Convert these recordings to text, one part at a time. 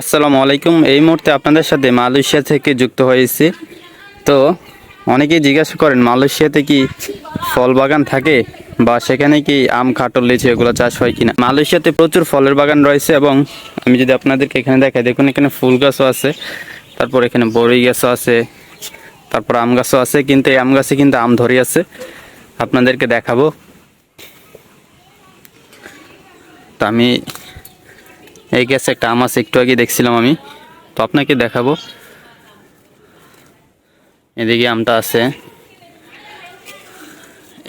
আসসালামু আলাইকুম। এই মুহূর্তে আপনাদের সাথে মালয়েশিয়া থেকে যুক্ত হয়েছি। তো অনেকেই জিজ্ঞাসা করেন, মালয়েশিয়াতে কি ফল বাগান থাকে বা সেখানে কি আম খাটল লিচু এগুলো চাষ হয় কিনা? মালয়েশিয়াতে প্রচুর ফলের বাগান রয়েছে এবং আমি যদি আপনাদেরকে এখানে দেখাই, দেখুন এখানে ফুল গাছও আছে, তারপর এখানে বড়ই গাছও আছে, তারপর আম গাছও আছে, কিন্তু এই আম গাছে কিন্তু আম ধরে আছে। আপনাদেরকে দেখাবো। তো আমি এই গাছে একটা আম আছে, একটু আগে দেখছিলাম আমি। তো আপনাকে দেখাবো। এদিকে আমটা আছে।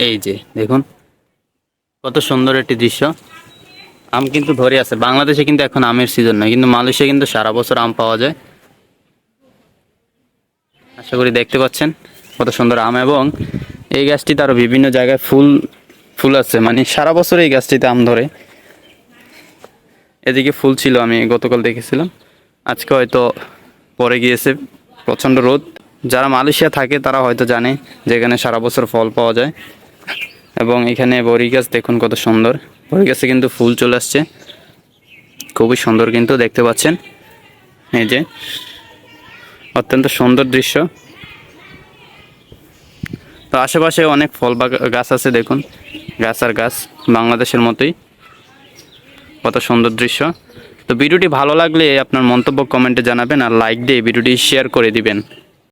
এই যে, দেখুন। কত সুন্দর একটি দৃশ্য। আম কিন্তু ধরে আছে। বাংলাদেশে কিন্তু এখন আমের সিজন নয়, কিন্তু মালয়েশিয়া কিন্তু সারা বছর আম পাওয়া যায়। আশা করি দেখতে পাচ্ছেন কত সুন্দর আম। এবং এই গাছটিতে আরও বিভিন্ন জায়গায় ফুল ফুল আছে। মানে সারা বছর এই গাছটিতে আম ধরে। এদিকে ফুল ছিল, আমি গতকাল দেখেছিলাম। আজকে হয়তো পরে গিয়েছে, প্রচণ্ড রোদ। যারা মালয়েশিয়া থাকে, তারা হয়তো জানে যে এখানে সারা বছর ফল পাওয়া যায়। এবং এখানে বড়ি গাছ, দেখুন কত সুন্দর। বড়ি গাছে কিন্তু ফুল চলে আসছে। খুবই সুন্দর কিন্তু দেখতে পাচ্ছেন। এই যে, অত্যন্ত সুন্দর দৃশ্য। তো আশেপাশে অনেক ফল বা গাছ আছে, দেখুন। গাছ আর গাছ, বাংলাদেশের মতোই। কত সুন্দর দৃশ্য। তো ভিডিওটি ভালো লাগলে আপনার মন্তব্য কমেন্টে জানাবেন আর লাইক দিয়ে ভিডিওটি শেয়ার করে দিবেন।